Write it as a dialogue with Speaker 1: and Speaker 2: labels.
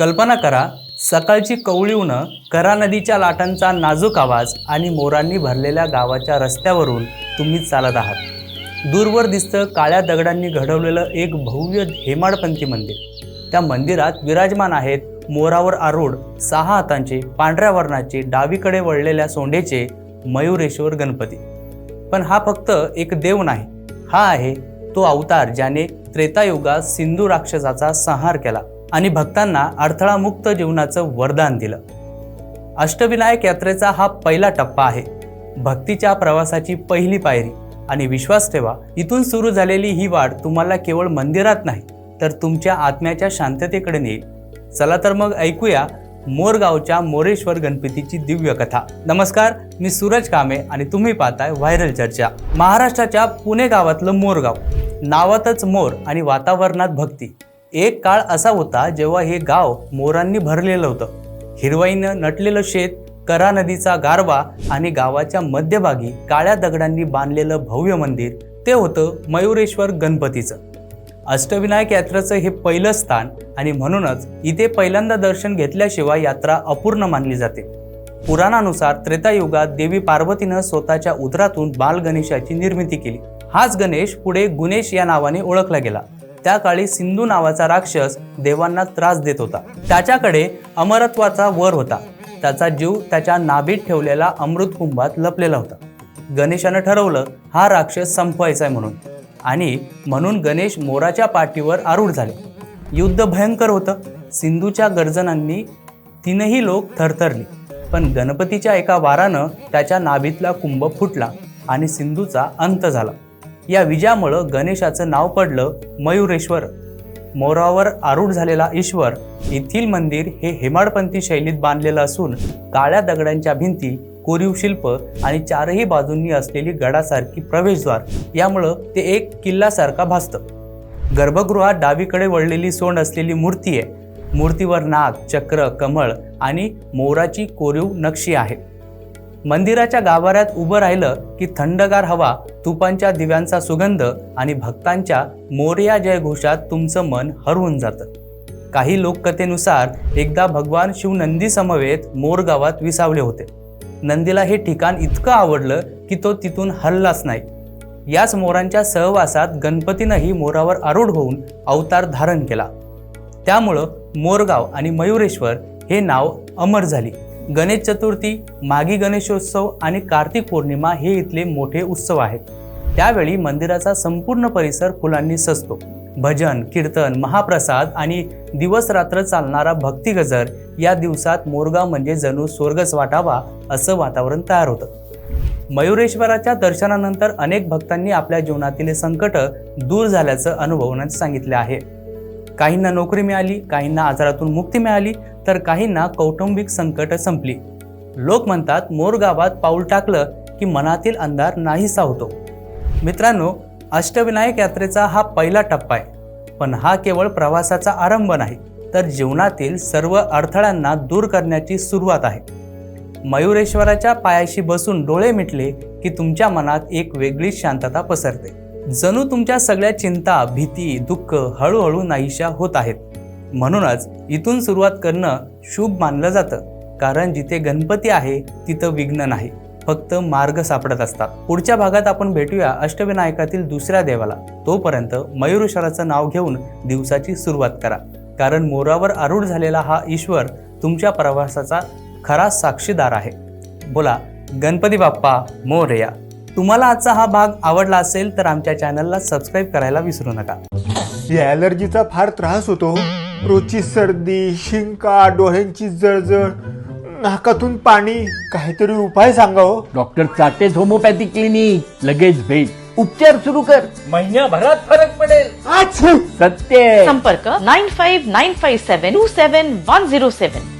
Speaker 1: कल्पना करा सकाळची कवळी उनं करा नदीच्या लाटांचा नाजूक आवाज आणि मोरांनी भरलेल्या गावाच्या रस्त्यावरून तुम्ही चालत आहात. दूरवर दिसतं काळ्या दगडांनी घडवलेलं एक भव्य हेमाडपंथी मंदिर. त्या मंदिरात विराजमान आहेत मोरावर आरूढ सहा हातांचे पांढऱ्या वर्णाचे डावीकडे वळलेल्या सोंडेचे मयुरेश्वर गणपती. पण हा फक्त एक देव नाही हा आहे तो अवतार ज्याने त्रेतायुगात सिंधू राक्षसाचा संहार केला. आणि भक्तांना अडथळामुक्त जीवनाचं वरदान दिलं. अष्टविनायक यात्रेचा हा पहिला टप्पा आहे. भक्तीच्या प्रवासाची पहिली पायरी. आणि विश्वास ठेवा इथून सुरू झालेली ही वाढ तुम्हाला केवळ मंदिरात नाही तर तुमच्या आत्म्याच्या शांततेकडे नेईल. चला तर मग ऐकूया मोरगावच्या मोरेश्वर गणपतीची दिव्य कथा. नमस्कार मी सूरज कामे आणि तुम्ही पाहताय व्हायरल चर्चा. महाराष्ट्राच्या पुणे गावातलं मोरगाव. नावातच मोर आणि वातावरणात भक्ती. एक काळ असा होता जेव्हा हे गाव मोरांनी भरलेलं होतं. हिरवाईनं नटलेलं शेत करा नदीचा गारवा आणि गावाच्या मध्यभागी काळ्या दगडांनी बांधलेलं भव्य मंदिर ते होतं मयुरेश्वर गणपतीचं. अष्टविनायक यात्रेचं हे पहिलं स्थान आणि म्हणूनच इथे पहिल्यांदा दर्शन घेतल्याशिवाय यात्रा अपूर्ण मानली जाते. पुराणानुसार त्रेतायुगात देवी पार्वतीनं स्वतःच्या उदरातून बालगणेशाची निर्मिती केली. हाच गणेश पुढे गुणेश या नावाने ओळखला गेला. त्या काळी सिंधू नावाचा राक्षस देवांना त्रास देत होता. त्याच्याकडे अमरत्वाचा वर होता. त्याचा जीव त्याच्या नाभीत ठेवलेला अमृत कुंभात लपलेला होता. गणेशानं ठरवलं हा राक्षस संपवायचा आहे म्हणून. आणि म्हणून गणेश मोराच्या पाठीवर आरूढ झाले. युद्ध भयंकर होतं. सिंधूच्या गर्जनांनी तीनही लोक थरथरली. पण गणपतीच्या एका वारानं त्याच्या नाभीतला कुंभ फुटला आणि सिंधूचा अंत झाला. या विजयामुळं गणेशाचं नाव पडलं मयुरेश्वर. मोरावर आरूढ झालेला ईश्वर येथील मंदिर हे हेमाडपंथी शैलीत बांधलेलं असून काळ्या दगडांच्या भिंती कोरीव शिल्प आणि चारही बाजूंनी असलेली गडासारखी प्रवेशद्वार. यामुळं ते एक किल्ल्यासारखा भासतं. गर्भगृहात डावीकडे वळलेली सोंड असलेली मूर्ती आहे. मूर्तीवर नाग चक्र कमळ आणि मोराची कोरीव नक्षी आहे. मंदिराच्या गाभाऱ्यात उभं राहिलं की थंडगार हवा तुपांच्या दिव्यांचा सुगंध आणि भक्तांच्या मोर्या जयघोषात तुमचं मन हरवून जातं. काही लोककथेनुसार एकदा भगवान शिव नंदी समवेत मोर गावात विसावले होते. नंदीला हे ठिकाण इतकं आवडलं की तो तिथून हललाच नाही. याच मोरांच्या सहवासात गणपतीनंही मोरावर आरूढ होऊन अवतार धारण केला. त्यामुळं मोरगाव आणि मयुरेश्वर हे नाव अमर झाली. गणेश चतुर्थी मागी गणेशोत्सव आणि कार्तिक पौर्णिमा हे इथले मोठे उत्सव आहेत. त्यावेळी मंदिराचा संपूर्ण परिसर फुलांनी सजतो. भजन कीर्तन महाप्रसाद आणि दिवस रात्र चालणारा भक्ती गजर या दिवसात मोरगाव म्हणजे जणू स्वर्गच वाटावा असं वातावरण तयार होतं. मयुरेश्वराच्या दर्शनानंतर अनेक भक्तांनी आपल्या जीवनातील संकट दूर झाल्याचं अनुभवण्यात सांगितले आहे. काहींना नोकरी मिळाली काहींना आजारातून मुक्ती मिळाली तर काहींना कौटुंबिक संकट संपली. लोक म्हणतात मोर गावात पाऊल टाकलं की मनातील अंधार नाहीसा होतो. मित्रांनो अष्टविनायक यात्रेचा हा पहिला टप्पा आहे पण हा केवळ प्रवासाचा आरंभ नाही तर जीवनातील सर्व अडथळ्यांना दूर करण्याची सुरुवात आहे. मयुरेश्वराच्या पायाशी बसून डोळे मिटले की तुमच्या मनात एक वेगळीच शांतता पसरते. जणू तुमच्या सगळ्या चिंता भीती दुःख हळूहळू नाहीशा होत आहेत. म्हणूनच इथून सुरुवात करणं शुभ मानलं जातं. कारण जिथे गणपती आहे तिथं विघ्न नाही. फक्त मार्ग सापडत असतात. पुढच्या भागात आपण भेटूया अष्टविनायकातील दुसऱ्या देवाला. तोपर्यंत मयुरेश्वराचं नाव घेऊन दिवसाची सुरुवात करा. कारण मोरावर आरूढ झालेला हा ईश्वर तुमच्या प्रवासाचा खरा साक्षीदार आहे. बोला गणपती बाप्पा मोरया. तुम्हाला आजचा हा भाग आवडला असेल तर आमच्या चॅनलला सबस्क्राईब करायला विसरू नका.
Speaker 2: या ॲलर्जीचा फार त्रास होतो रोजची सर्दी शिंका डोळ्यांची जळजळ नाकातून पाणी काहीतरी उपाय सांगा हो.
Speaker 3: डॉक्टर चाटेज होमोपॅथी क्लिनिक लगेच भेट. उपचार सुरू कर. महिन्याभरात फरक पडेल! सत्य
Speaker 4: संपर्क nine five nine five seven two seven one zero seven.